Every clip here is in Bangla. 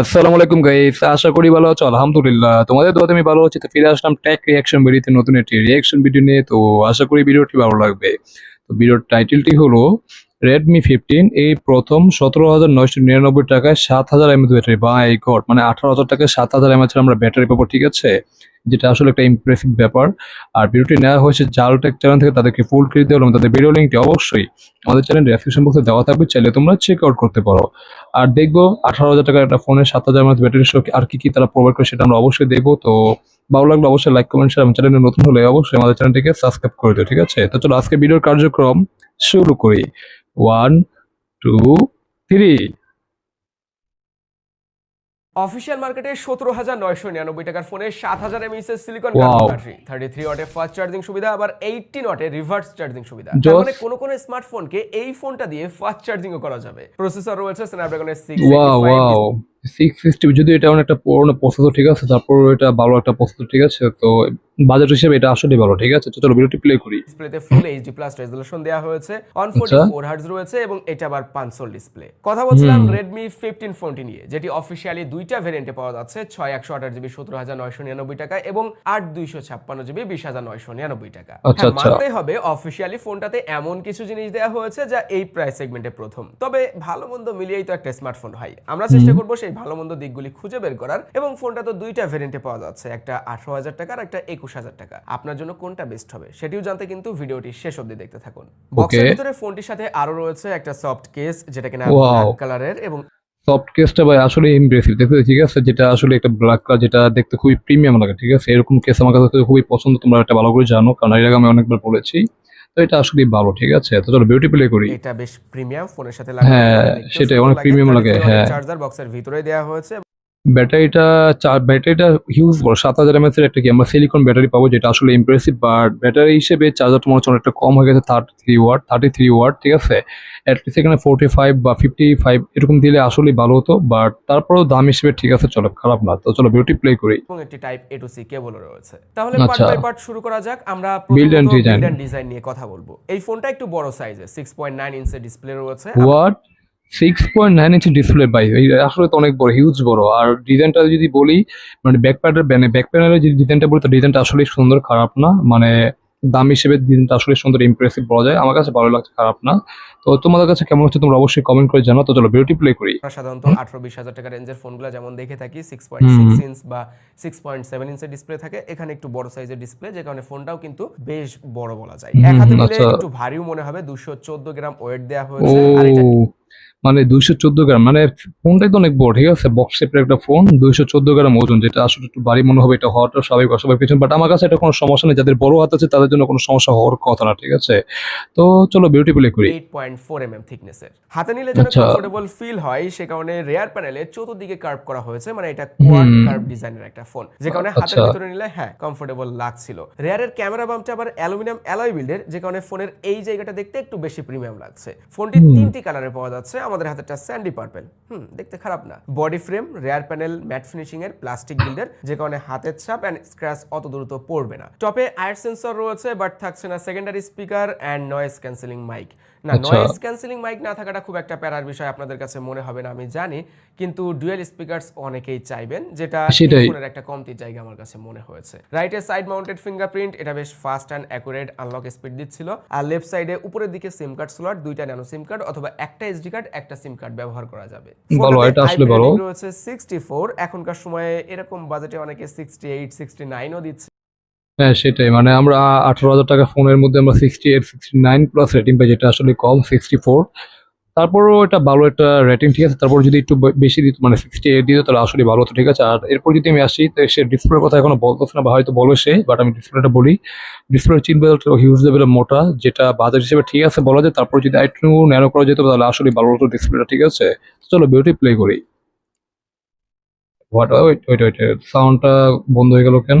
আসসালামু আলাইকুম গাইস আশা করি ভালো আছো? আলহামদুলিল্লাহ। তোমাদের দোয়াতে আমি ভালো আছি। তো ফিরে আসলাম ট্যাক রিয়াকশন ভিডিওতে নতুন একটি রিয়াকশন ভিডিও নিয়ে। তো আশা করি ভিডিওটি ভালো লাগবে। তো ভিডিওর টাইটেলটি হলো রেডমি ফিফটিন এই প্রথম সতেরো হাজার নয়শো নিরানব্বই টাকায় সাত হাজার এমএচ ব্যাটারি বা এই গড মানে আঠারো হাজার টাকায় সাত হাজার এমএচ আমরা ব্যাটারি পাবো, ঠিক আছে? যেটা আসলে একটা ইমপ্রেসিভ ব্যাপার। আর ভিডিওটি নেওয়া হয়েছে জাল জালটেক চ্যানেল থেকে, তাদেরকে ফুল ক্রেডিট দেওয়া তাদের ভিডিও লিঙ্কটি অবশ্যই আমাদের চ্যানেল ডেসক্রিপশন বক্সে দেওয়া থাকবে। চাইলে তোমরা চেক আউট করতে পারো। আর দেখব, আঠারো হাজার টাকার একটা ফোনের সাত হাজার মাস ব্যাটারি সহ আর কি কি তারা প্রোভাইড করে সেটা আমরা অবশ্যই দেখব। তো ভালো লাগলে অবশ্যই লাইক কমেন্ট শেয়ার চ্যানেলে নতুন হলে অবশ্যই আমাদের চ্যানেলটিকে সাবস্ক্রাইব করে দিও, ঠিক আছে? তো চলো আজকে ভিডিওর কার্যক্রম শুরু করি। ওয়ান টু থ্রি অফিসিয়াল মার্কেটে সতেরো হাজার নয়শো নিরানব্বই টাকার ফোনে সাত হাজার এমএস এর সিলিকন ব্যাটারি থার্টি থ্রি ওয়াটে ফাস্ট চার্জিং সুবিধা আবার এইটটি নটে রিভার্স চার্জিং সুবিধা। মানে কোনো কোনো স্মার্টফোনকে এই ফোনটা দিয়ে ফাস্ট চার্জিংও করা যাবে। প্রসেসর রয়েছে স্ন্যাপড্রাগনের সিক্স সিক্স সিক্সটি এটা পুরোনো প্রসেসর ঠিক আছে? তারপর এটা ভালো একটা প্রসেসর ঠিক আছে? তো বাজেট হিসেবে এটা আসলে ভালো ঠিক আছে? চলো ভিডিওটি প্লে করি। ডিসপ্লেতে ফুল এইচডি প্লাস রেজলিউশন দেওয়া হয়েছে। হার্টজ রয়েছে এবং এটা আবার পাঁচশোল ডিসপ্লে কথা বলছিলাম রেডমি ফিফটিন ফোনটি নিয়ে যেটি অফিসিয়ালি দুইটা ভেরিয়েন্টে পাওয়া যাচ্ছে ছয় একশো আঠাশ জিবি সতেরো হাজার নয়শো নিরানব্বই টাকা এবং আট দুইশো ছাপ্পান্ন জিবি বিশ হাজার নয়শো নিরানব্বই টাকা। আচ্ছা, হ্যাঁ, আচ্ছা। হবে অফিসিয়ালি ফোনটাতে এমন কিছু জিনিস দেওয়া হয়েছে যা এই প্রাইস সেগমেন্টে প্রথম। তবে ভালো মন্দ মিলিয়েই তো একটা স্মার্টফোন হয়। আমরা চেষ্টা করব সেই ভালো মন্দ দিকগুলি খুঁজে বের করার এবং ফোনটা তো দুইটা ভেরিয়েন্টে পাওয়া যাচ্ছে একটা আঠারো হাজার টাকা আর একটা একুশ হাজার টাকা। আপনার জন্য কোনটা বেস্ট হবে সেটিও জানতে কিন্তু ভিডিওটি শেষ অবধি দেখতে থাকুন। বক্সের ভিতরে ফোনটির সাথে আরও রয়েছে একটা সফট কেস যেটা কিনা. ব্ল্যাক কালারের এবং সফট কেসটা ভাই আসলে ইমপ্রেসিভ দেখতে ঠিক আছে? যেটা আসলে একটা ব্ল্যাক কালার যেটা দেখতে খুবই প্রিমিয়াম লাগে ঠিক আছে? এরকম কেস আমার কাছে খুবই পছন্দ তোমরা একটা ভালো করে জানো কারণ এর আগে আমি অনেকবার বলেছি। তো এটা আসলে ভালো ঠিক আছে? তো চলো বিউটি প্লে করি। এটা বেশ প্রিমিয়াম ফোনের সাথে লাগে হ্যাঁ, সেটাই, অনেক প্রিমিয়াম লাগে, হ্যাঁ। চার্জার বক্সের ভিতরে দেওয়া হয়েছে। ব্যাটারিটা ব্যাটারিটা হিউজ বড় সাত হাজার এমএস এর একটা কি? আমরা সিলিকন ব্যাটারি পাবো যেটা আসলে ইমপ্রেসিভ বাট ব্যাটারি হিসেবে চার্জারটা মনে হচ্ছে অনেকটা কম হয়ে গেছে thirty three watt thirty three watt ঠিক আছে? অ্যাটলিস্ট এখানে ফোর্টি ফাইভ বা ফিফটি ফাইভ এরকম দিলে আসলেই ভালো হতো বাট তারপরেও দাম হিসেবে ঠিক আছে চলো খারাপ না। তো চলো বিউটি প্লে করি। এবং একটি type A to C cable রয়েছে। তাহলে আচ্ছা। পার্ট বাই পার্ট শুরু করা যাক আমরা. বিল্ড ডিজাইন নিয়ে কথা বলব। এই ফোনটা একটু বড় সাইজের সিক্স পয়েন্ট নাইন ইঞ্চের ডিসপ্লে রয়েছে। What six point nine inch display by আসলে তো অনেক বড় হিউজ বড়। আর ডিজাইনটা যদি বলি মানে ব্যাক প্যাডের মানে ব্যাক প্যানেলের যদি ডিজাইনটা বলি তো ডিজাইনটা আসলে সুন্দর খারাপ না। মানে দাম হিসেবে ডিজাইনটা আসলে সুন্দর ইমপ্রেসিভ বলা যায়। আমার কাছে ভালো লাগছে খারাপ না। তো তোমাদের কাছে কেমন হচ্ছে তোমরা অবশ্যই কমেন্ট করে জানাও। তো চলো বিউটি প্লে করি। সাধারণত আঠারো বিশ হাজার টাকা রেঞ্জের ফোনগুলো যেমন দেখে থাকি সিক্স পয়েন্ট সিক্স ইঞ্চ বা সিক্স পয়েন্ট সেভেন ইঞ্চের ডিসপ্লে থাকে। এখানে একটু বড় সাইজের ডিসপ্লে যে কারণে ফোনটাও কিন্তু বেশ বড় বলা যায়। এক হাতে নিলে আচ্ছা। একটু ভারীও মনে হবে দুশো চোদ্দ গ্রাম ওয়েট দেওয়া হয়েছে। আর এটা মানে দুইশো চোদ্দ গ্রাম মানে ফোনটাই তো অনেক বড় ঠিক আছে? বক্স শেপের একটা ফোন দুইশো চোদ্দ গ্রাম ওজন যেটা আসলে একটু ভারী মনে হবে এটা হওয়াটা স্বাভাবিক অস্বাভাবিক কিছু বাট আমার কাছে এটা কোনো সমস্যা নেই যাদের বড় হাত আছে তাদের জন্য কোনো সমস্যা হওয়ার কথা না ঠিক আছে? তো চলো বিউটি প্লে করি। থিকনেসের হাতে নিলে যেন আচ্ছা। কমফোর্টেবল ফিল হয় সে কারণে রেয়ার প্যানেলে চতুর্দিকে কার্ভ করা হয়েছে মানে এটা কোয়াড কার্ভ ডিজাইনের একটা ফোন যে কারণে হাতের আচ্ছা। ভিতরে নিলে হ্যাঁ কমফোর্টেবল লাগছিল। রেয়ারের ক্যামেরা বামটা আবার অ্যালুমিনিয়াম অ্যালয় বিল্ডের যে কারণে ফোনের এই জায়গাটা দেখতে একটু বেশি প্রিমিয়াম লাগছে। ফোনটি তিনটি কালারে পাওয়া যাচ্ছে আমাদের হাতেরটা স্যান্ডি পার্পেল। হুম, দেখতে খারাপ না। Body frame, rear panel, matte finishing এর, প্লাস্টিক বিল্ডার, যে কারণে হাতের ছাপ অ্যান্ড স্ক্র্যাচ অত দ্রুত পড়বে না। টপে আয়ার সেন্সর রয়েছে বাট থাকছে না secondary speaker and noise cancelling mic না। নয়েজ ক্যান্সেলিং মাইক না থাকাটা খুব একটা প্যারার বিষয় আপনাদের কাছে মনে হবে না আমি জানি। কিন্তু ডুয়েল স্পিকারস অনেকেই চাইবেন যেটা ফোনের একটা কমতি জায়গা আমার কাছে মনে হয়েছে। রাইটের সাইড মাউন্টেড ফিঙ্গারপ্রিন্ট এটা বেশ fast and accurate unlock speed দিচ্ছিল। আর লেফট সাইডে উপরের দিকে সিম কার্ড স্লট দুইটা ন্যানো সিম কার্ড অথবা একটা এসডি কার্ড একটা সিম কার্ড ব্যবহার করা যাবে। ভালো, ফোনটাতে এটা আসলে ভালো। রয়েছে 64 এখনকার সময়ে এরকম বাজেটে অনেকে 68 69 ও দিচ্ছে। হ্যাঁ সেটাই। মানে আমরা আঠারো হাজার টাকা ফোনের মধ্যে আমরা sixty eight sixty nine plus rating পাই, যেটা আসলে কম সিক্সটি ফোর তারপরও এটা ভালো একটা রেটিং ঠিক আছে? তারপর যদি একটু বেশি দিত মানে সিক্সটি এইট দিত, তাহলে আসলে ভালো হতো, ঠিক আছে? আর এরপর যদি আমি আসি, তো সে ডিসপ্লের কথা এখনও বলতেছে না, বা হয়তো বলবে সে বাট আমি ডিসপ্লেটা বলি। ডিসপ্লের চিন বেলটা হিউজ লেভেলের মোটা, যেটা বাজার হিসেবে ঠিক আছে বলা যায়। তারপর যদি একটু ন্যারো করা যেত, তাহলে আসলে ভালো হতো ডিসপ্লেটা ঠিক আছে? চলো বিউটি প্লে করি। হোয়াট ওয়েট ওয়েট সাউন্ডটা বন্ধ হয়ে গেল কেন?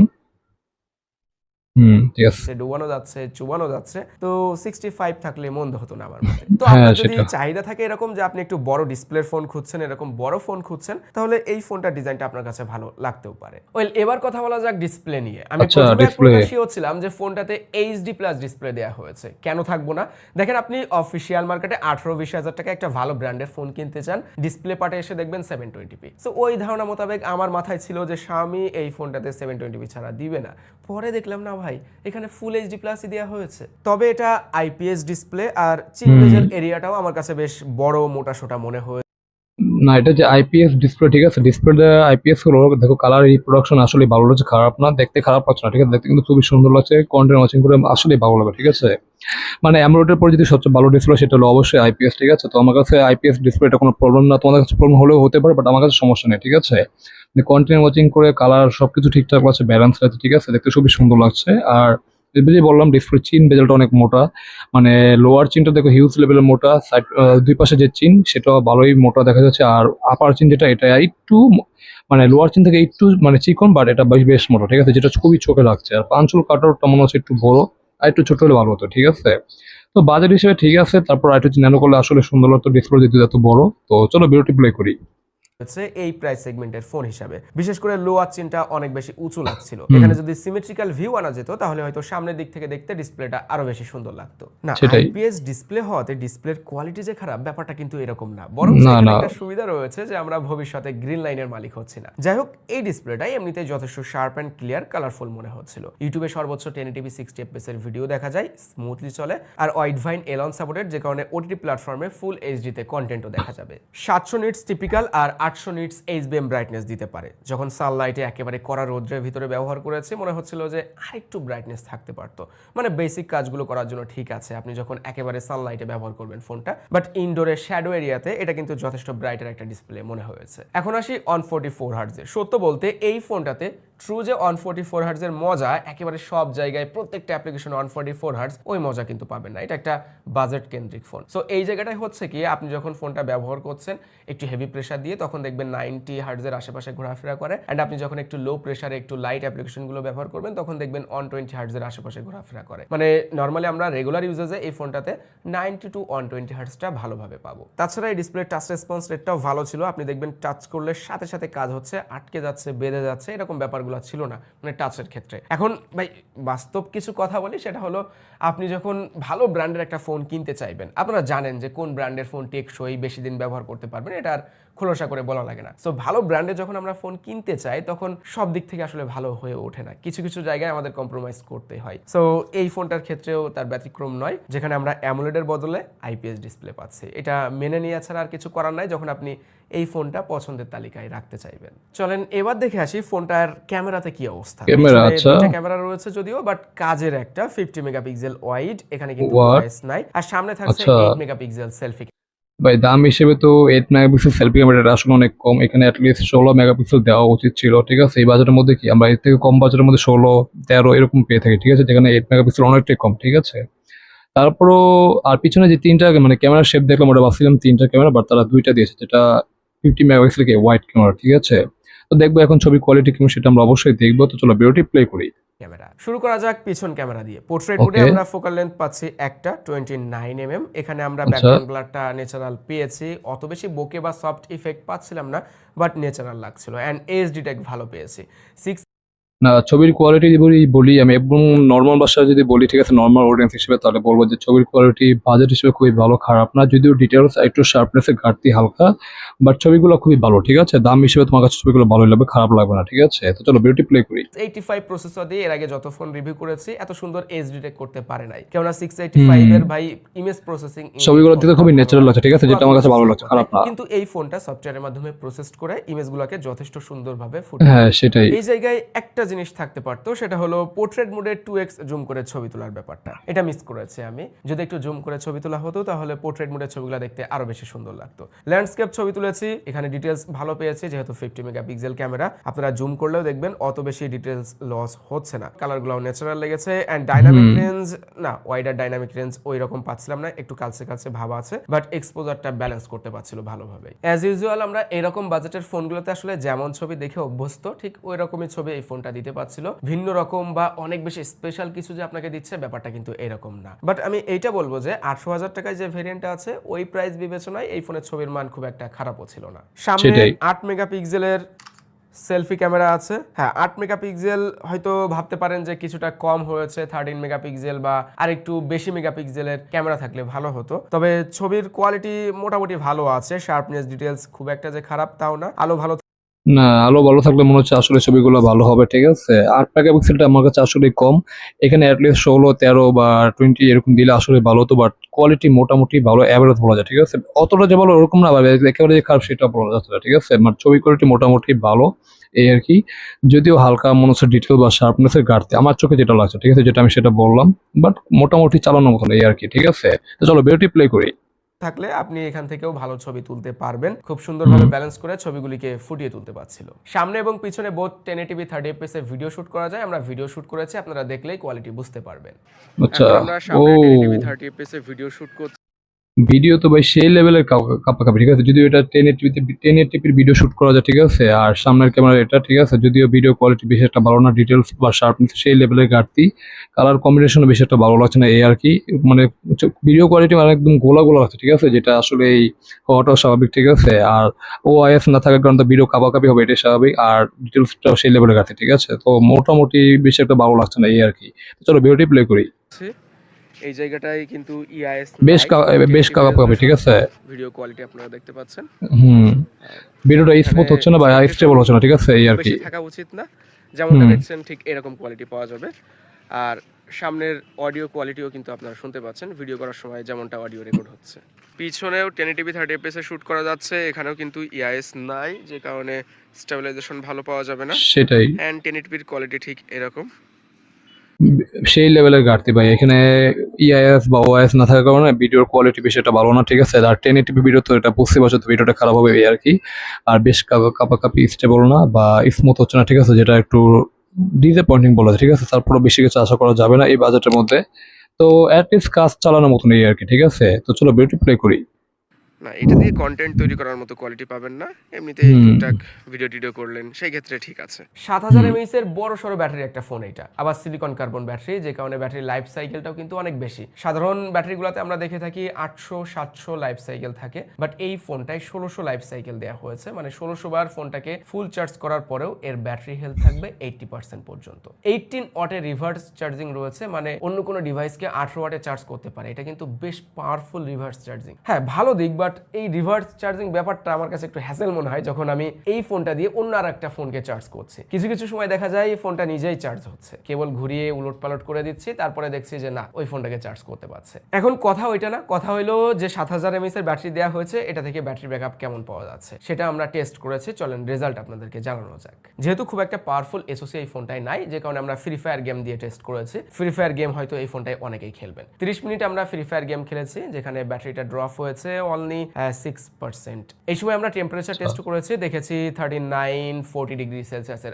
ডুবানো যাচ্ছে চুবানো যাচ্ছে তো সিক্সটি ফাইভ থাকলে মন্দ হতো না আমার তো আপনার যদি চাহিদা থাকে এরকম যে আপনি একটু বড় ডিসপ্লের ফোন খুঁজছেন এরকম বড় ফোন খুঁজছেন তাহলে এই ফোনটার ডিজাইনটা আপনার কাছে ভালো লাগতেও পারে। ওয়েল এবার কথা বলা যাক ডিসপ্লে নিয়ে। আমি প্রথমে display। শিওর ছিলাম যে ফোনটাতে এইচডি প্লাস ডিসপ্লে দেওয়া হয়েছে। কেন থাকব না? দেখেন আপনি অফিসিয়াল মার্কেটে আঠারো বিশ হাজার টাকা একটা ভালো ব্র্যান্ডের ফোন কিনতে চান ডিসপ্লে পার্টে এসে দেখবেন সেভেন টোয়েন্টি পি সো ওই ধারণা মোতাবেক আমার মাথায় ছিল যে স্বামী এই ফোনটাতে সেভেন টোয়েন্টি পি ছাড়া দিবে না। পরে দেখলাম না ভাই এখানে ফুল এইচডি প্লাসই দেওয়া হয়েছে। তবে এটা আইপিএস ডিসপ্লে আর চিপ এরিয়াটাও আমার কাছে বেশ বড় মোটা সোটা মনে হয়েছে না, এটা যে আইপিএস ডিসপ্লে ঠিক আছে? ডিসপ্লে আইপিএস হলো, দেখো কালার রিপ্রোডাকশন আসলে ভালো লাগছে, খারাপ না, দেখতে খারাপ লাগছে না, ঠিক আছে? দেখতে কিন্তু খুবই সুন্দর লাগছে কন্টেন্ট ওয়াচিং করে আসলে ভালো লাগে ঠিক আছে? মানে অ্যামোলেডের পর যদি সবচেয়ে ভালো ডিসপ্লে সেটা হলো অবশ্যই আইপিএস ঠিক আছে? তো আমার কাছে আইপিএস ডিসপ্লেটা কোনো প্রবলেম না, তোমাদের কাছে প্রবলেম হলেও হতে পারে বাট আমার কাছে সমস্যা নেই, ঠিক আছে? কন্টেন্ট ওয়াচিং করে কালার সবকিছু ঠিকঠাক আছে ব্যালেন্স আছে, ঠিক আছে? দেখতে খুবই সুন্দর লাগছে, আর যে বললাম ডিসপ্লে চিন বেজেলটা অনেক মোটা। মানে লোয়ার চিনটা দেখো হিউজ লেভেলের মোটা সাইড দুই পাশে যে চিন সেটা ভালোই মোটা দেখা যাচ্ছে। আর আপার চিন যেটা, এটা একটু মানে লোয়ার চিন থেকে একটু মানে চিকন বাট এটা বেশ বেশ মোটা, ঠিক আছে? যেটা খুবই চোখে লাগছে। আর পাঞ্চুল কাটারটা মনে হচ্ছে একটু বড়, আর একটু ছোট হলে ভালো হতো, ঠিক আছে? তো বাজেট হিসেবে ঠিক আছে, তারপর আর একটু করলে আসলে সুন্দর লাগতো ডিসপ্লে যেহেতু এত বড়। তো চলো বিরতি প্লে করি। হচ্ছে এই প্রাইস সেগমেন্টের ফোন হিসাবে। বিশেষ করে লোয়ার চিনটা অনেক বেশি উঁচু লাগছিল। এখানে যদি সিমেট্রিক্যাল ভিউ আনা যেত তাহলে হয়তো সামনের দিক থেকে দেখতে ডিসপ্লেটা আরও বেশি সুন্দর লাগতো। না আইপিএস ডিসপ্লে হওয়াতে ডিসপ্লের কোয়ালিটি যে খারাপ ব্যাপারটা কিন্তু এরকম না। বরং। একটা সুবিধা রয়েছে যে আমরা ভবিষ্যতে গ্রিন লাইনের মালিক হচ্ছি না। যাই হোক এই ডিসপ্লেটাই এমনিতে যথেষ্ট শার্প অ্যান্ড ক্লিয়ার কালারফুল মনে হচ্ছিল। ইউটিউবে সর্বোচ্চ টেন টিভি সিক্সটি এফপিএস এর ভিডিও দেখা যায় স্মুথলি চলে। আর ওয়াইড ভাইন এলন সাপোর্টেড যে কারণে ওটিটি প্ল্যাটফর্মে ফুল এইচডিতে কন্টেন্টও দেখা যাবে। সাতশো নিটস টিপিক্যাল আর আটশো নিটস এইচবিএম ব্রাইটনেস দিতে পারে। যখন সানলাইটে একেবারে কড়া রোদ্রের ভিতরে ব্যবহার করেছে, মনে হচ্ছিল যে আরেকটু ব্রাইটনেস থাকতে পারতো। মানে বেসিক কাজগুলো করার জন্য ঠিক আছে, আপনি যখন একেবারে সানলাইটে ব্যবহার করবেন ফোনটা বাট ইনডোরের শ্যাডো এরিয়াতে এটা কিন্তু যথেষ্ট ব্রাইটের একটা ডিসপ্লে মনে হয়েছে। এখন আসি অন ফোর্টি ফোর হার্টজে সত্য বলতে এই ফোনটাতে ট্রু যে অন ফোর্টি ফোর হার্টজের মজা, একেবারে সব জায়গায় প্রত্যেকটা application on forty four hertz ওই মজা কিন্তু পাবেন না। এটা একটা বাজেট কেন্দ্রিক ফোন সো এই জায়গাটায় হচ্ছে কি, আপনি যখন ফোনটা ব্যবহার করছেন, একটু হেভি প্রেশার দিয়ে, তখন দেখবেন নাইনটি হার্টজের আশেপাশে ঘোরাফেরা করে। অ্যান্ড আপনি যখন একটু লো প্রেশারে একটু লাইট অ্যাপ্লিকেশনগুলো ব্যবহার করবেন, তখন দেখবেন অন টোয়েন্টি হার্টজের আশেপাশে ঘোরাফেরা করে। মানে নর্মালি আমরা রেগুলার ইউজেজে এই ফোনটাতে নাইনটি টু অন টোয়েন্টি হার্টজটা ভালোভাবে পাবো। তাছাড়া এই ডিসপ্লে টাচ রেসপন্স রেটটাও ভালো ছিল। আপনি দেখবেন টাচ করলে সাথে সাথে কাজ হচ্ছে, আটকে যাচ্ছে, বেঁধে যাচ্ছে, এরকম ব্যাপারগুলো ছিল না মানে টাচের ক্ষেত্রে। এখন ভাই, বাস্তব কিছু কথা বলি, সেটা হলো আপনি যখন ভালো ব্র্যান্ডের একটা ফোন কিনতে চাইবেন, আপনারা জানেন যে কোন ব্র্যান্ডের ফোন টেকসই, বেশি দিন ব্যবহার করতে পারবেন, এটা আর খোলসা করে বলা লাগে না। সো ভালো ব্র্যান্ডে যখন আমরা ফোন কিনতে চাই তখন সব দিক থেকে আসলে ভালো হয়ে ওঠে না। কিছু কিছু জায়গায় আমাদের কম্প্রোমাইজ করতে হয়। সো এই ফোনটার ক্ষেত্রেও তার ব্যতিক্রম নয় যেখানে আমরা অ্যামোলেডের বদলে আইপিএস ডিসপ্লে পাচ্ছি। এটা মেনে নেওয়া ছাড়া আর কিছু করার নাই যখন আপনি এই ফোনটা পছন্দের তালিকায় রাখতে চাইবেন। চলেন এবার দেখে আসি ফোনটার ক্যামেরাতে কি অবস্থা। ক্যামেরা, আচ্ছা। ক্যামেরা রয়েছে যদিও বাট কাজের একটা ফিফটি মেগাপিক্সেল ওয়াইড এখানে কিন্তু? নাই। আর সামনে থাকছে আচ্ছা। এইট মেগাপিক্সেল সেলফি ভাই, দাম হিসেবে তো এইট মেগাপিক্সেল সেলফি ক্যামেরাটা আসলে অনেক কম। এখানে অ্যাটলিস্ট ষোলো মেগাপিক্সেল দেওয়া উচিত ছিল, ঠিক আছে? এই বাজারের মধ্যে কি? আমরা এর থেকে কম বাজারের মধ্যে ষোলো, তেরো এরকম পেয়ে থাকি, ঠিক আছে? যেখানে এইট মেগাপিক্সেল অনেকটাই কম, ঠিক আছে? তারপরও, আর পিছনে যে তিনটা মানে ক্যামেরা শেপ দেখলাম, ওটা ভাবছিলাম তিনটা ক্যামেরা বাট তারা দুইটা দিয়েছে, যেটা ফিফটি মেগাপিক্সেল কে হোয়াইট ক্যামেরা ঠিক আছে? তো দেখব এখন ছবি কোয়ালিটি কেমন সেটা আমরা অবশ্যই দেখব। তো চলো ভিডিওটি প্লে করি। ক্যামেরা। শুরু করা যাক পিছন ক্যামেরা দিয়ে। পোর্ট্রেট মোডে আমরা ফোকাল লেন্থ পাচ্ছি একটা টোয়েন্টি নাইন এমএম এখানে আমরা। ব্যাকগ্রাউন্ড ব্লারটা ন্যাচারাল পেয়েছি। অত বেশি বোকে বা সফট ইফেক্ট পাচ্ছিলাম না বাট ন্যাচারাল লাগছিল। এন্ড এইচডি টেক ভালো পেয়েছি। সিক্স না ছবির কোয়ালিটি যদি বলি আমি এবং নর্মাল ভাষায় যদি বলি ঠিক আছে নর্মাল অডিয়েন্স হিসেবে তাহলে বলব যে ছবির কোয়ালিটি বাজেট হিসেবে খুবই ভালো খারাপ না যদিও ডিটেলস একটু শার্পনেসের ঘাটতি হালকা বাট ছবিগুলো খুবই ভালো ঠিক আছে? দাম হিসেবে তোমার কাছে ছবিগুলো ভালোই লাগবে খারাপ লাগবে না ঠিক আছে? তো চলো ভিডিওটি প্লে করি। এইটি ফাইভ প্রসেসর দিয়ে এর আগে যত ফোন রিভিউ করেছি এত সুন্দর এইচডি টেক করতে পারে নাই। কেননা সিক্স এইটি ফাইভ এর ভাই ইমেজ প্রসেসিং ছবিগুলো দেখতে খুবই ন্যাচারাল লাগছে ঠিক আছে যেটা আমার কাছে ভালো লাগছে খারাপ না। কিন্তু এই ফোনটা সফটওয়্যারের মাধ্যমে প্রসেস করে ইমেজগুলোকে যথেষ্ট সুন্দরভাবে ফুটে হ্যাঁ সেটাই। এই জায়গায় একটা জিনিস থাকতে পারতো সেটা হলো পোর্ট্রেট মোডে টু এক্স জুম করে ছবি তোলার ব্যাপারটা। এটা মিস করেছি আমি। যদি একটু জুম করে ছবি তোলা হতো তাহলে পোর্ট্রেট মোডের ছবিগুলো দেখতে আরও বেশি সুন্দর লাগতো। ল্যান্ডস্কেপ ছবি তুলেছি এখানে ডিটেলস ভালো পেয়েছি যেহেতু ফিফটি মেগাপিক্সেল ক্যামেরা আপনারা জুম করলেও দেখবেন অত বেশি ডিটেলস লস হচ্ছে না। কালারগুলো ন্যাচারাল লেগেছে অ্যান্ড ডাইনামিক রেঞ্জ না ওয়াইডার ডাইনামিক রেঞ্জ ওই রকম পাচ্ছিলাম না একটু কালসে কালসে ভাব আছে বাট এক্সপোজারটা ব্যালেন্স করতে পারছিল ভালোভাবে অ্যাজ ইউজুয়াল আমরা এরকম বাজেটের ফোনগুলোতে আসলে যেমন ছবি দেখে অভ্যস্ত ঠিক ওই রকমই ছবি এই ফোনটা দিতে পারছিল। ভিন্ন রকম বা অনেক বেশি স্পেশাল কিছু যে আপনাকে দিচ্ছে ব্যাপারটা কিন্তু এরকম না। বাট আমি এইটা বলব যে আটশো হাজার টাকায় যে ভেরিয়েন্টটা আছে ওই প্রাইস বিবেচনায় এই ফোনের ছবির মান খুব একটা খারাপও ছিল না। সামনে। আট মেগাপিক্সেলের সেলফি ক্যামেরা আছে। হ্যাঁ আট মেগাপিক্সেল হয়তো ভাবতে পারেন যে কিছুটা কম হয়েছে থার্টিন মেগাপিক্সেল বা আরেকটু বেশি মেগাপিক্সেলের ক্যামেরা থাকলে ভালো হতো। তবে ছবির কোয়ালিটি মোটামুটি ভালো আছে শার্পনেস ডিটেলস খুব একটা যে খারাপ তাও না। আলো ভালো না, আলো ভালো থাকলে মনে হচ্ছে আসলে ছবিগুলো ভালো হবে, ঠিক আছে? আট মেগাপিক্সেলটা আমার কাছে আসলে কম। এখানে অ্যাটলিস্ট ষোলো, তেরো বা টোয়েন্টি এরকম দিলে আসলে ভালো হতো বাট কোয়ালিটি মোটামুটি ভালো অ্যাভারেজ বলা যায়, ঠিক আছে? অতটা যে ভালো ওরকম না একেবারে যে খারাপ সেটা বলা যাচ্ছে ঠিক আছে? মানে ছবি কোয়ালিটি মোটামুটি ভালো, এই আর কি। যদিও হালকা, মনে হচ্ছে ডিটেল বা শার্পনেসের ঘাটতি, আমার চোখে যেটা লাগছে, ঠিক আছে? যেটা আমি সেটা বললাম বাট মোটামুটি চালানোর মতন এই আর কি, ঠিক আছে? তো চলো বেরোটি প্লে করি। থাকলে আপনি এখান থেকেও ভালো ছবি তুলতে পারবেন। খুব সুন্দরভাবে। ব্যালেন্স করে ছবিগুলিকে ফুটিয়ে তুলতে পারছিল। সামনে এবং পিছনে বোধ টেন টিভি থার্টি এফপিএস এ ভিডিও শুট করা যায়। আমরা ভিডিও শুট করেছি আপনারা দেখলেই কোয়ালিটি বুঝতে পারবেন। আচ্ছা আমরা সামনে টেন টিভি থার্টি এফপিএস এ ভিডিও শুট করছি। ভিডিও তো ভাই সেই লেভেলের কাপাকাপি ঠিক আছে? যদিও এটা টেন টিভিতে টেন টিপির ভিডিও শুট করা যায়, ঠিক আছে? আর সামনের ক্যামেরা এটা, ঠিক আছে? যদিও ভিডিও কোয়ালিটি বেশি একটা ভালো না ডিটেলস বা শার্পনেস সেই লেভেলের ঘাটতি কালার কম্বিনেশনও বেশি একটা ভালো লাগছে না, এই আর কি। মানে ভিডিও কোয়ালিটি মানে একদম গোলা গোলা আছে ঠিক আছে? যেটা আসলে এই হওয়াটাও স্বাভাবিক, ঠিক আছে? আর ও আইএস না থাকার কারণে ভিডিও কাপাকাপি হবে, এটাই স্বাভাবিক। আর ডিটেলসটাও সেই লেভেলের ঘাটতি, ঠিক আছে? তো মোটামুটি বেশি একটা ভালো লাগছে না, এই আর কি। চলো ভিডিওটি প্লে করি। এই জায়গাটাই কিন্তু E ইআইএস বেশ কা- বেশ কাপাকাপি ঠিক আছে। ভিডিও কোয়ালিটি আপনারা দেখতে পাচ্ছেন। হুম। ভিডিওটা স্মুথ হচ্ছে না বা স্টেবল হচ্ছে না ঠিক আছে? এই আর কি। থাকা উচিত না। যেমনটা দেখছেন ঠিক এরকম কোয়ালিটি পাওয়া যাবে। আর সামনের অডিও কোয়ালিটিও কিন্তু আপনারা শুনতে পাচ্ছেন। ভিডিও করার সময় যেমনটা অডিও রেকর্ড হচ্ছে। পিছনেও টেন টিভি থার্টি এফপিএসে শুট করা যাচ্ছে। এখানেও কিন্তু ইআইএস নাই যে কারণে স্টেবিলাইজেশন ভালো পাওয়া যাবে না। সেটাই। অ্যান্ড টেন টিভির কোয়ালিটি ঠিক এরকম। সেই লেভেলের ঘাটতি ভাই। এখানে ইআইএস বা ওআইএস না থাকার কারণে ভিডিওর কোয়ালিটি বেশি একটা ভালো না, ঠিক আছে? আর টেন এইটিপি ভিডিও তো এটা বুঝতে পারছ ভিডিওটা খারাপ হবে আর কি আর বেশ কাপা- কাপাকাপি স্টেবল না বা স্মুথ হচ্ছে না, ঠিক আছে? যেটা একটু ডিসঅ্যাপয়েন্টিং বলা ঠিক আছে? তারপরে বেশি কিছু আশা করা যাবে না এই বাজেটের মধ্যে। তো অ্যাটলিস্ট কাজ চালানোর মতন এই আর কি ঠিক আছে? তো চলো ভিডিওটি প্লে করি। না এটা দিয়ে কন্টেন্ট তৈরি করার মতো কোয়ালিটি পাবেন না। এমনিতে। টুকটাক ভিডিও টিডিও করলেন সেই ক্ষেত্রে ঠিক আছে। সাত হাজার এমএইচ এর বড় সড়ো ব্যাটারি একটা ফোন এটা আবার সিলিকন কার্বন ব্যাটারি যে কারণে ব্যাটারি লাইফ সাইকেলটাও কিন্তু অনেক বেশি। সাধারণ ব্যাটারিগুলোতে আমরা দেখে থাকি আটশো সাতশো লাইফ সাইকেল থাকে বাট এই ফোনটায় ষোলোশো লাইফ সাইকেল দেওয়া হয়েছে মানে ষোলোশো বার ফোনটাকে ফুল চার্জ করার পরেও এর ব্যাটারি হেলথ থাকবে এইটটি পার্সেন্ট পর্যন্ত। এইটিন ওয়াটের রিভার্স চার্জিং রয়েছে মানে অন্য কোনো ডিভাইসকে আঠারো ওয়াটে চার্জ করতে পারে এটা কিন্তু বেশ পাওয়ারফুল রিভার্স চার্জিং হ্যাঁ ভালো দিক বাট এই রিভার্স চার্জিং ব্যাপারটা আমার কাছে একটু হ্যাসেল মনে হয় যখন আমি এই ফোনটা দিয়ে অন্য আর একটা ফোনকে চার্জ করছি। কিছু কিছু সময় দেখা যায় ফোনটা নিজেই চার্জ হচ্ছে। কেবল ঘুরিয়ে উলট পালট করে দিচ্ছি, তারপরে দেখছি যে না, ওই ফোনটাকে চার্জ করতে পারছে। এখন কথা ওইটা না, কথা হলো যে সাত হাজার এমএস এর ব্যাটারি দেওয়া হয়েছে, এটা থেকে ব্যাটারি ব্যাকআপ কেমন পাওয়া যাচ্ছে? সেটা আমরা টেস্ট করেছি, চলেন রেজাল্ট আপনাদেরকে জানানো যাক। যেহেতু খুব একটা পাওয়ারফুল এসোসি এই ফোনটাই নাই, যে কারণে আমরা ফ্রি ফায়ার গেম দিয়ে টেস্ট করেছি। ফ্রি ফায়ার গেম হয়তো এই ফোনটায় অনেকেই খেলবেন। তিরিশ মিনিট আমরা ফ্রি ফায়ার গেম খেলেছি, যেখানে ব্যাটারিটা ড্রপ হয়েছে অনলি সিক্স পার্সেন্ট এই সময় আমরা টেম্পারেচার টেস্ট করেছি দেখেছি থার্টি নাইন ফোর্টি ডিগ্রি সেলসিয়াসের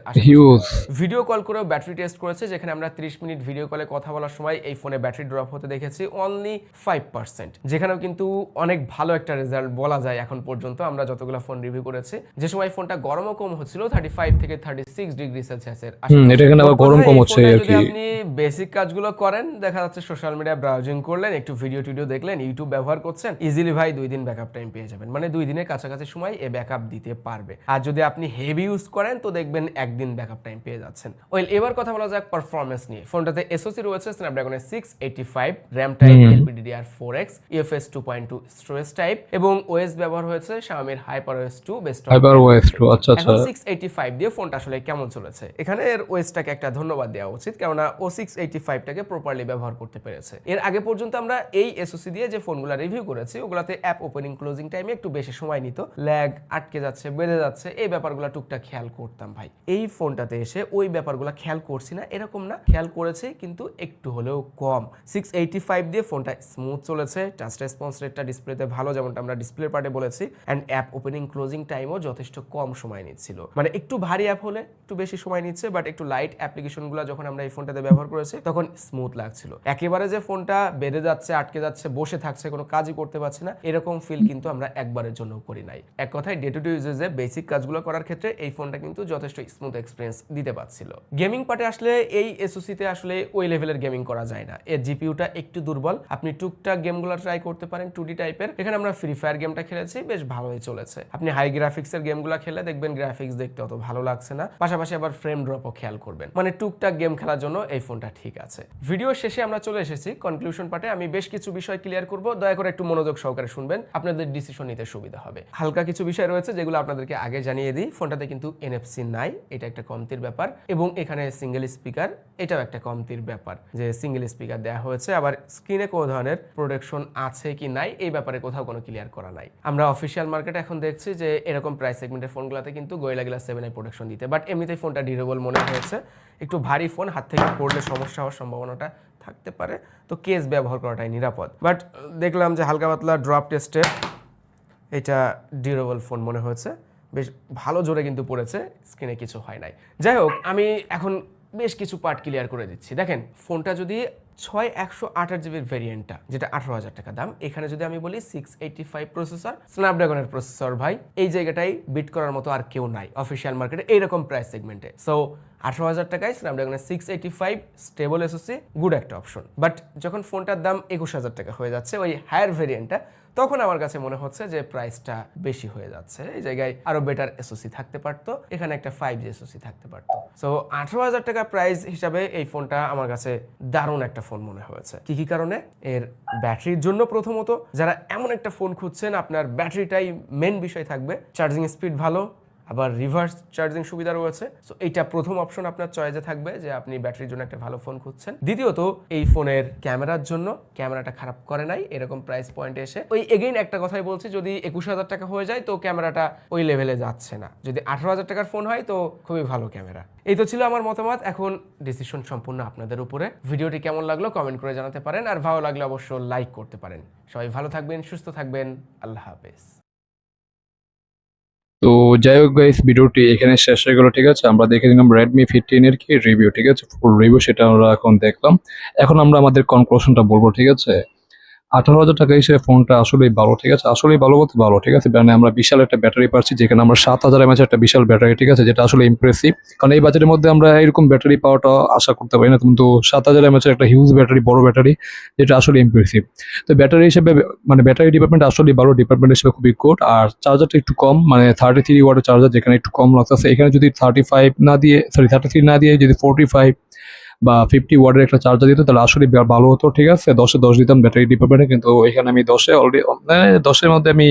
ভিডিও কল করেও ব্যাটারি টেস্ট করেছে যেখানে আমরা 30 মিনিট ভিডিও কলে কথা বলার সময় এই ফোনে ব্যাটারি ড্রপ হতে দেখেছি অনলি ফাইভ পার্সেন্ট যেখানেও কিন্তু অনেক ভালো একটা রেজাল্ট বলা যায় এখন পর্যন্ত আমরা যতগুলো ফোন রিভিউ করেছি। যে সময় ফোনটা গরমও কম হচ্ছিল থার্টি ফাইভ থেকে থার্টি সিক্স ডিগ্রি সেলসিয়াসের হুম, এটা এখানে আবার গরম কম হচ্ছে আর আপনি বেসিক কাজগুলো করেন দেখা যাচ্ছে সোশ্যাল মিডিয়া ব্রাউজিং করলেন একটু ভিডিও টিডিও দেখলেন ইউটিউব ব্যবহার করছেন ইজিলি ভাই দুই দিন ব্যাকআপ টাইম পেয়ে যাবেন। মানে দুই দিনের কাছাকাছি সময় এ ব্যাকআপ দিতে পারবে। আর যদি আপনি হেভি ইউজ করেন তো দেখবেন একদিন ব্যাকআপ টাইম পেয়ে যাচ্ছেন। ওয়েল এবার কথা বলা যাক পারফরমেন্স নিয়ে। ফোনটাতে এসওসি রয়েছে স্ন্যাপড্রাগনের six eighty five RAM type LPDDR four X UFS two point two storage type এবং ওএস ব্যবহার হয়েছে শাওমির hyper OS two best hyper OS two আচ্ছা আচ্ছা। সিক্স এইটি ফাইভ দিয়ে ফোনটা আসলে কেমন চলেছে? এখানে এর ওয়েসটাকে একটা ধন্যবাদ দেওয়া উচিত কেননা ও সিক্স এইটি ফাইভটাকে প্রপারলি ব্যবহার করতে পেরেছে। এর আগে পর্যন্ত আমরা এই এসওসি দিয়ে যে ফোনগুলো রিভিউ করেছি ওগুলাতে অ্যাপ ওপেনিং ক্লোজিং টাইমে একটু বেশি সময় নিত। ল্যাগ আটকে যাচ্ছে, বেড়ে যাচ্ছে। এই ব্যাপারগুলো টুকটাক খেয়াল করতাম ভাই। এই ফোনটাতে এসে ওই ব্যাপারগুলো খেয়াল করছি না, এরকম না। খেয়াল করেছি, কিন্তু একটু হলেও কম। সিক্স ফাইভ দিয়ে ফোনটা স্মুথ চলেছে। টাচ রেসপন্স রেটটা ডিসপ্লেতে ভালো, যেমনটা আমরা ডিসপ্লে পার্টে বলেছি। অ্যান্ড অ্যাপ ওপেনিং ক্লোজিং টাইমও যথেষ্ট কম সময় নিচ্ছিল। মানে একটু ভারী অ্যাপ হলে একটু বেশি সময় নিচ্ছে বাট একটু লাইট অ্যাপ্লিকেশনগুলো যখন আমরা এই ফোনটাতে ব্যবহার করেছি, তখন স্মুথ লাগছিল। একেবারে যে ফোনটা বেড়ে যাচ্ছে, আটকে যাচ্ছে, বসে থাকছে, কোনো কাজই করতে পারছে না, এরকম ফিল কিন্তু আমরা একবারের জন্য করি নাই। এক কথায় ডে টু ডে ইউজেসে বেসিক কাজগুলো করার ক্ষেত্রে এই ফোনটা কিন্তু যথেষ্ট স্মুথ এক্সপিরিয়েন্স দিতে পারছিল। গেমিং পার্টে আসলে এই এসওসিতে আসলে ওই লেভেলের গেমিং করা যায় না। এর জিপিউটা একটু দুর্বল। আপনি টুকটাক গেমগুলো ট্রাই করতে পারেন টু টাইপের এখানে আমরা ফ্রি ফায়ার গেমটা খেলেছি, বেশ ভালোই চলেছে। আপনি হাই গ্রাফিক্স গ্রাফিক্সের গেমগুলো খেলে দেখবেন গ্রাফিক্স দেখতে অত ভালো লাগছে না। পাশাপাশি আবার ফ্রেম ড্রপও খেয়াল করবেন। মানে টুকটাক গেম খেলার জন্য এই ফোনটা ঠিক আছে। ভিডিও শেষে আমরা চলে এসেছি। কনক্লুশন পার্টে আমি বেশ কিছু বিষয় ক্লিয়ার করব। দয়া করে একটু মনোযোগ সহকারে শুনবেন। আপনাদের ডিসিশন নিতে সুবিধা হবে। হালকা কিছু বিষয় রয়েছে যেগুলো আপনাদেরকে আগে জানিয়ে দিই। ফোনটাতে কিন্তু এনএফসি নাই, এটা একটা কমতির ব্যাপার। এবং এখানে সিঙ্গেল স্পিকার এটাও একটা কমতির ব্যাপার যে সিঙ্গেল স্পিকার দেওয়া হয়েছে। আবার স্ক্রিনে কোনো ধরনের প্রোটেকশন আছে কি নাই, এই ব্যাপারে কোথাও কোনো ক্লিয়ার করা নাই। আমরা অফিসিয়াল মার্কেটে এখন দেখছি যে এরকম প্রাইস সেগমেন্টের ফোনগুলোতে কিন্তু গোয়েলা গ্লাস সেভেনের প্রোটেকশন দিতে। বাট এমনিতেই ফোনটা ডিউরেবল মনে হয়েছে। একটু ভারী ফোন হাত থেকে পড়লে সমস্যা হওয়ার সম্ভাবনাটা থাকতে পারে। তো কেস ব্যবহার করাটাই নিরাপদ। বাট দেখলাম যে হালকা পাতলা ড্রপ টেস্টে এটা ডিউরেবল ফোন মনে হয়েছে। বেশ ভালো জোরে কিন্তু পড়েছে স্ক্রিনে কিছু হয় নাই। যাই হোক, আমি এখন বেশ কিছু পার্ট ক্লিয়ার করে দিচ্ছি। দেখেন ফোনটা যদি ছয় একশো আঠাশ জিবির ভেরিয়েন্টটা যেটা আঠারো হাজার টাকা দাম, এখানে যদি আমি বলি সিক্স এইটি ফাইভ প্রসেসর স্ন্যাপড্রাগনের প্রসেসর ভাই, এই জায়গাটাই বিট করার মতো আর কেউ নাই অফিসিয়াল মার্কেটে এইরকম প্রাইস সেগমেন্টে সো আঠারো হাজার টাকায় স্ন্যাপড্রাগনের six eighty five stable SOC good একটা অপশন বাট যখন ফোনটার দাম একুশ হাজার টাকা হয়ে যাচ্ছে, ওই হায়ার ভেরিয়েন্টটা তখন আমার কাছে মনে হচ্ছে যে প্রাইসটা বেশি হয়ে যাচ্ছে। এই জায়গায় আরও বেটার এসওসি থাকতে পারতো, এখানে একটা ফাইভ জি এসওসি থাকতে পারতো। সো আঠারো হাজার টাকা প্রাইস হিসাবে এই ফোনটা আমার কাছে দারুণ একটা ফোন মনে হয়েছে। কি কি কারণে? এর ব্যাটারির জন্য প্রথমত, যারা এমন একটা ফোন খুঁজছেন, আপনার ব্যাটারিটাই মেন বিষয় থাকবে। চার্জিং স্পিড ভালো আবার রিভার্স চার্জিং সুবিধা রয়েছে। সো এইটা প্রথম অপশন আপনার চয়েসে থাকবে যে আপনি ব্যাটারির জন্য একটা ভালো ফোন খুঁজছেন। দ্বিতীয়ত, এই ফোনের ক্যামেরার জন্য ক্যামেরাটা খারাপ করে নাই, এরকম প্রাইস পয়েন্টে এসে। ওই এগেইন একটা কথাই বলছি, যদি একুশ হাজার টাকা হয়ে যায়, তো ক্যামেরাটা ওই লেভেলে যাচ্ছে না। যদি আঠারো হাজার টাকার ফোন হয়, তো খুবই ভালো ক্যামেরা এই তো ছিল আমার মতামত। এখন ডিসিশন সম্পূর্ণ আপনাদের উপরে। ভিডিওটি কেমন লাগল কমেন্ট করে জানাতে পারেন। আর ভালো লাগলে অবশ্য লাইক করতে পারেন। সবাই ভালো থাকবেন, সুস্থ থাকবেন। আল্লাহ হাফেজ। তো যাই হোক গাইস ভিডিওটি এখানে শেষ হয়ে গেল, ঠিক আছে? আমরা দেখে নিলাম রেডমি ফিফটিন এর কি রিভিউ ঠিক আছে? ফুল রিভিউ সেটা আমরা এখন দেখলাম। এখন আমরা আমাদের কনক্লুশনটা বলব, ঠিক আছে? আঠারো হাজার টাকা হিসেবে ফোনটা আসলেই ভালো, ঠিক আছে? আসলেই ভালো বলতে ভালো, ঠিক আছে? মানে আমরা বিশাল একটা ব্যাটারি পাচ্ছি, যেখানে আমরা সাত হাজার এমএচ একটা বিশাল ব্যাটারি, ঠিক আছে? যেটা আসলে ইমপ্রেসিভ কারণ এই বাজারের মধ্যে আমরা এরকম ব্যাটারি পাওয়াটা আশা করতে পারি না, কিন্তু সাত হাজার এমএচ একটা হিউজ ব্যাটারি, বড় ব্যাটারি, যেটা আসলে ইমপ্রেসিভ তো ব্যাটারি হিসেবে মানে ব্যাটারি ডিপার্টমেন্ট আসলে ভালো ডিপার্টমেন্ট হিসেবে খুবই গুড আর চার্জারটা একটু কম মানে থার্টি থ্রি ওয়াটের চার্জার যেখানে একটু কম লাগতেছে, এখানে যদি থার্টি ফাইভ না দিয়ে সরি থার্টি থ্রি না দিয়ে যদি ফোর্টি ফাইভ বা ফিফটি ওয়ার্ডের একটা চার্জার দিত, তাহলে আসলে ভালো হতো, ঠিক আছে? দশে দশ দিতাম ব্যাটারি ডিপার্টমেন্টে কিন্তু এখানে আমি দশে অলরেডি দশের মধ্যে আমি,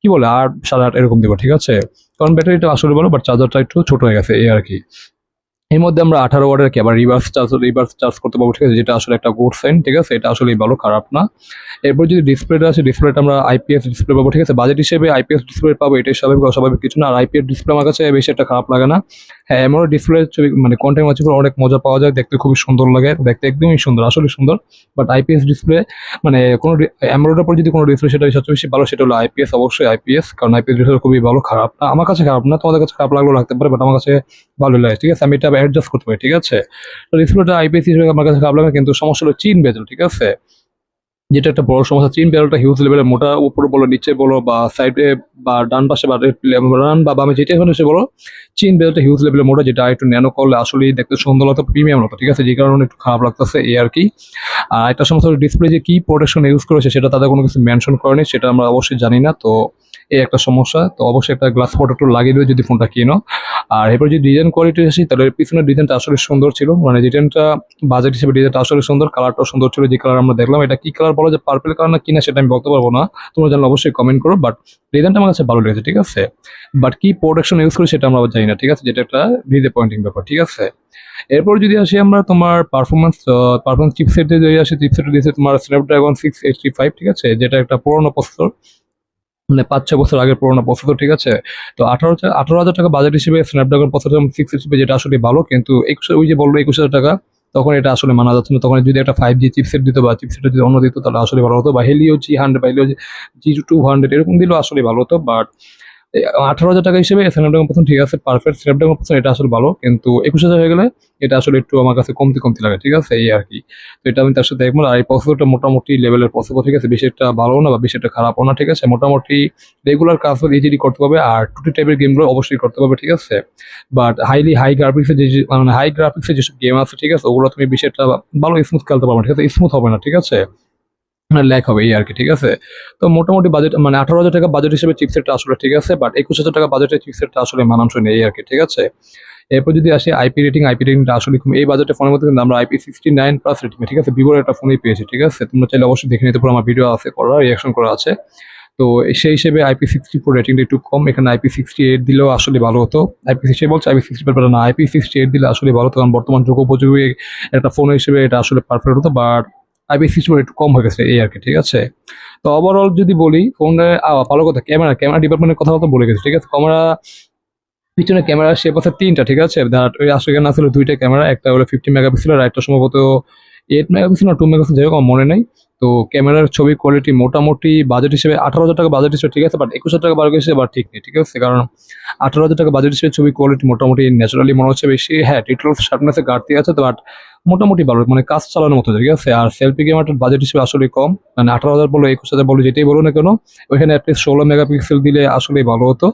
কি বলে, আট, সাড়ে আট এরকম দেবো, ঠিক আছে? কারণ ব্যাটারিটা আসলে ভালো বাট চার্জারটা একটু ছোট হয়ে গেছে, এই আর কি। এর মধ্যে আমরা আঠারো ওয়ার্ডের কি, আবার রিভার্স চার্জ রিভার্স চার্জ করতে পারব, ঠিক আছে? যেটা আসলে একটা গুড সাইন ঠিক আছে? এটা আসলে ভালো, খারাপ না। এরপর যদি ডিসপ্লেটা আছে ডিসপ্লেটা আমরা আইপিএস ডিসপ্লে পাবো, ঠিক আছে? বাজেট হিসেবে আইপিএস ডিসপ্লে পাবো, এটাই স্বাভাবিক, অস্বাভাবিক কিছু না। আর আইপিএস ডিসপ্লে আমার কাছে বেশি একটা খারাপ লাগে না। হ্যাঁ এমন ডিসপ্লে ছবি মানে কন্টেন্ট আছে অনেক মজা পাওয়া যায়, দেখতে খুবই সুন্দর লাগে, দেখতে একদমই সুন্দর আসলে সুন্দর। বাট আইপিএস ডিসপ্লে মানে কোনো অ্যামরোডের পর যদি কোনো ডিসপ্লে সেটা সবচেয়ে বেশি ভালো, সেটা হলো আইপিএস অবশ্যই আইপিএস কারণ আইপিএস ডিসপ্লে খুবই ভালো, খারাপ না, আমার কাছে খারাপ না, তোমাদের কাছে খারাপ লাগলেও লাগতে পারে বাট আমার কাছে ভালো লাগে, ঠিক আছে? আমি এটা অ্যাডজাস্ট করতে পারি, ঠিক আছে? তো ডিসপ্লেটা আইপিএস হিসেবে আমার কাছে খারাপ লাগে কিন্তু সমস্যা হলো চিন বেজল ঠিক আছে? যেটা একটা বড় সমস্যা চিন বেজলটা হিউজ লেভেলের মোটা উপরে বলো, নিচে বলো, বা সাইডে বা ডান পাশে, বা ডান বা বামে যেটা এখন এসে বলো চিন বেজলটা হিউজ লেভেলের মোটা, যেটা একটু ন্যানো করলে আসলেই দেখতে সুন্দর লাগতো প্রিমিয়াম হতো, ঠিক আছে? যে কারণে একটু খারাপ লাগতেছে এই আর কি। আর একটা সমস্যা ডিসপ্লে যে কি প্রোটেকশন ইউজ করেছে, সেটা তাদের কোনো কিছু মেনশন করেনি, সেটা আমরা অবশ্যই জানি না, তো এই একটা সমস্যা। তো অবশ্যই একটা গ্লাস প্রোটেক্টর লাগিয়ে দেবে যদি ফোনটা কিনো। আর এরপর যদি ডিজাইন কোয়ালিটি আসি তাহলে পিছনের ডিজাইনটা আসলে সুন্দর ছিল। মানে ডিজাইনটা বাজেট হিসেবে ডিজাইনটা আসলে সুন্দর কালারটাও সুন্দর ছিল, যে কালার আমরা দেখলাম, এটা কি কালার বলা যায় পার্পল কালার না কিনা সেটা আমি বলতে পারব না। তোমরা জানলে অবশ্যই কমেন্ট করো বাট ডিজাইনটা আমার কাছে ভালো লেগেছে, ঠিক আছে? বাট কি প্রোডাকশন ইউজ করি সেটা আমরা জানি না, ঠিক আছে? যেটা একটা ভিজে পয়েন্টিং ব্যাপার, ঠিক আছে? এরপর যদি আসি আমরা তোমার পারফরমেন্স পারফরমেন্স চিপসেটে যদি আসি চিপসেট দিয়েছে তোমার স্ন্যাপড্রাগন সিক্স এইচটি ফাইভ ঠিক আছে? যেটা একটা পুরোনো প্রসেসর মানে পাঁচ ছ বছর আগের পুরোনো প্রসেসর ঠিক আছে? তো আঠারো আঠারো হাজার টাকা বাজেট হিসেবে স্ন্যাপড্রাগন প্রসেসর সিক্স হিসেবে যেটা আসলে ভালো, কিন্তু একুশ, ওই যে বলল একুশ হাজার টাকা তখন এটা আসলে মানা যাচ্ছে না। তখন যদি একটা ফাইভ জি চিপসেট দিত বা চিপসেট যদি অন্য দিত, তাহলে আসলে ভালো হতো। বা হেলিও জি হান্ড্রেড বা হেলিও জি টু হান্ড্রেড এরকম দিলেও আসলে ভালো হতো। বাট আঠারো হাজার টাকা হিসেবে স্ন্যাপড্রাগন প্রথম ঠিক আছে পারফেক্ট স্ন্যাপড্রাগন প্রথম এটা আসলে ভালো। কিন্তু একুশ হাজার হয়ে গেলে এটা আসলে একটু আমার কাছে কমতি কমতি লাগে, ঠিক আছে? এই আর কি তো এটা আমি তার সাথে দেখব আর এই প্রসেসরটা মোটামুটি লেভেলের প্রসেসর ঠিক আছে? বেশি একটা ভালো না বা বেশি একটা খারাপও না, ঠিক আছে? মোটামুটি রেগুলার কাজ ইজিলি করতে পারবে আর টুটি টাইপের গেমগুলো অবশ্যই করতে পারবে, ঠিক আছে? বাট হাইলি হাই গ্রাফিক্সের যে মানে হাই গ্রাফিক্সের যেসব গেম আছে, ঠিক আছে? ওগুলো তুমি বেশি একটা ভালো স্মুথ খেলতে পারবে ঠিক আছে? স্মুথ হবে না, ঠিক আছে? ল্যাক হবে এই আর কি, ঠিক আছে? তো মোটামুটি বাজেট মানে আঠারো হাজার টাকা বাজেট হিসেবে চিপসেটটা আসলে ঠিক আছে বাট একুশ হাজার টাকা বাজেটের চিপসেটটা আসলে মানানসই নেই আর কি, ঠিক আছে? এরপর যদি আসে আইপি রেটিং আইপি রেটিংটা আসলে এই বাজেটের ফোনের মধ্যে কিন্তু আমরা IP sixty nine plus rating ঠিক আছে? ভিভোর একটা ফোনই পেয়েছি, ঠিক আছে? তোমরা চাইলে অবশ্যই দেখে নিতে পারো, আমার ভিডিও আছে করা রিয়াকশন করা আছে। তো সেই হিসেবে আইপি সিক্সটি ফোর রেটিংটা একটু কম, এখানে আইপি সিক্সটি এইট দিলেও আসলে ভালো হতো। আইপি সিক্সটি বলছে আইপি সিক্সটি পেপার না আইপি সিক্সটি এইট দিলে আসলে ভালো হতো, কারণ বর্তমান যুগ উপযোগী একটা ফোন হিসেবে এটা আসলে পারফেক্ট হতো বাট আইপি সিক্সটি একটু কম হয়ে গেছে এই আর কি, ঠিক আছে? তো ওভারঅল যদি বলি ফোনের ভালো কথা ক্যামেরা ক্যামেরা ডিপার্টমেন্টের কথা তো বলে গেছি, ঠিক আছে? ক্যামেরা পিছনে ক্যামেরা শেপ আছে তিনটা, ঠিক আছে? ওই আসলে এখানে আসলে দুইটা ক্যামেরা একটা হলো ফিফটি মেগাপিক্সেল আর একটা সম্ভবত এইট মেগাপিক্সেল না টু মেগাপিক্সেল আমার মনে নেই। তো ক্যামেরার ছবি কোয়ালিটি মোটামুটি বাজেট হিসেবে আঠারো হাজার টাকা বাজেট হিসেবে, ঠিক আছে? বাট একুশ হাজার টাকা বাজেট হিসেবে আবার ঠিক নেই, ঠিক আছে? কারণ আঠারো হাজার টাকা বাজেট হিসেবে ছবি কোয়ালিটি মোটামুটি ন্যাচারালি মনে হচ্ছে বেশি হ্যাঁ ডিটেল শার্পনেসে ঘাটতি আছে তো বাট মোটামুটি ভালো মানে কাজ চালানোর মতো, ঠিক আছে? আর সেলফি ক্যামেরাটার বাজেট হিসেবে আসলে কম। মানে আঠারো হাজার বলো, একুশ হাজার বলো, যেটাই বলো না কেন, ওইখানে অ্যাটলিস্ট ষোলো মেগাপিক্সেল দিলে আসলেই ভালো হতো।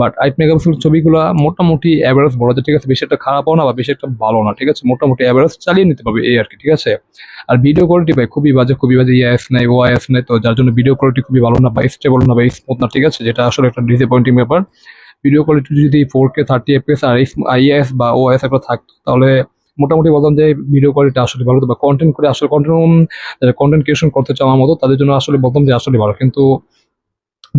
বাট আইট মেগাপিক্সেল ছবিগুলো মোটামুটি অ্যাভারেজ বলা যায়, ঠিক আছে? বেশি একটা খারাপও না, বা বেশি একটা ভালো না, ঠিক আছে? মোটামুটি অ্যাভারেজ চালিয়ে নিতে পারবে এই আর কি, ঠিক আছে? আর ভিডিও কোয়ালিটি ভাই, খুবই বাজে খুবই বাজে ইএস নাই ও ওআইএস নাই, তো যার জন্য ভিডিও কোয়ালিটি খুবই ভালো না, বা স্টেবল না, বা স্মুথ না, ঠিক আছে? যেটা আসলে একটা ডিসঅ্যাপয়েন্টিং ব্যাপার। ভিডিও কোয়ালিটি যদি ফোর কে থার্টি এফপিএস আর আইএস বা ওআইএস একটা থাকতো, তাহলে মোটামুটি বললাম যে ভিডিও কোয়ালিটি আসলে ভালো বা কন্টেন্ট করে আসলে কন্টেন্ট কন্টেন্ট ক্রিয়েশন করতে চাওয়ার মতো, তাদের জন্য আসলে বলতাম যে আসলে ভালো। কিন্তু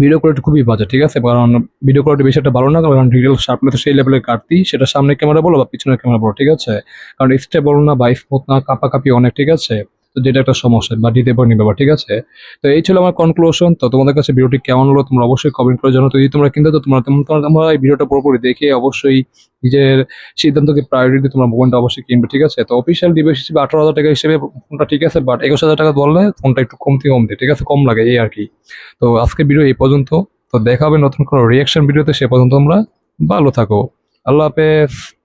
ভিডিও কোয়ালিটি খুবই বাজে, ঠিক আছে? কারণ ভিডিও কোয়ালিটি বেশি একটা ভালো না, কারণ ডিটেল শার্পনেস সেই লেভেলের কাটতি সেটা সামনে ক্যামেরা বলো বা পিছনের ক্যামেরা বলো, ঠিক আছে? কারণ স্টেবল না বা স্মুথ না, কাপাকাপি অনেক, ঠিক আছে? তো যেটা একটা সমস্যা, বা দিতে পারিনি ব্যাপার, ঠিক আছে? তো এই ছিল আমার কনক্লুশন তো তোমাদের কাছে ভিডিওটি কেমন হলো তোমরা অবশ্যই কমেন্ট করে জানো তো যদি তোমরা কিনতে, তো তোমরা তোমরা এই ভিডিওটা পুরোপুরি দেখে অবশ্যই নিজের সিদ্ধান্তকে প্রায়োরিটি তোমরা মোবাইলটা অবশ্যই কিনবে, ঠিক আছে? তো অফিসিয়াল ডিভাইস হিসেবে আঠারো হাজার টাকা হিসেবে ফোনটা ঠিক আছে বাট একুশ হাজার টাকা বললে ফোনটা একটু কমতে কমতে, ঠিক আছে? কম লাগে, এই আর কি তো আজকে ভিডিও এই পর্যন্ত। তো দেখা হবে নতুন কোনো রিয়াকশন ভিডিওতে সে পর্যন্ত তোমরা ভালো থাকো। আল্লাহ হাফেজ।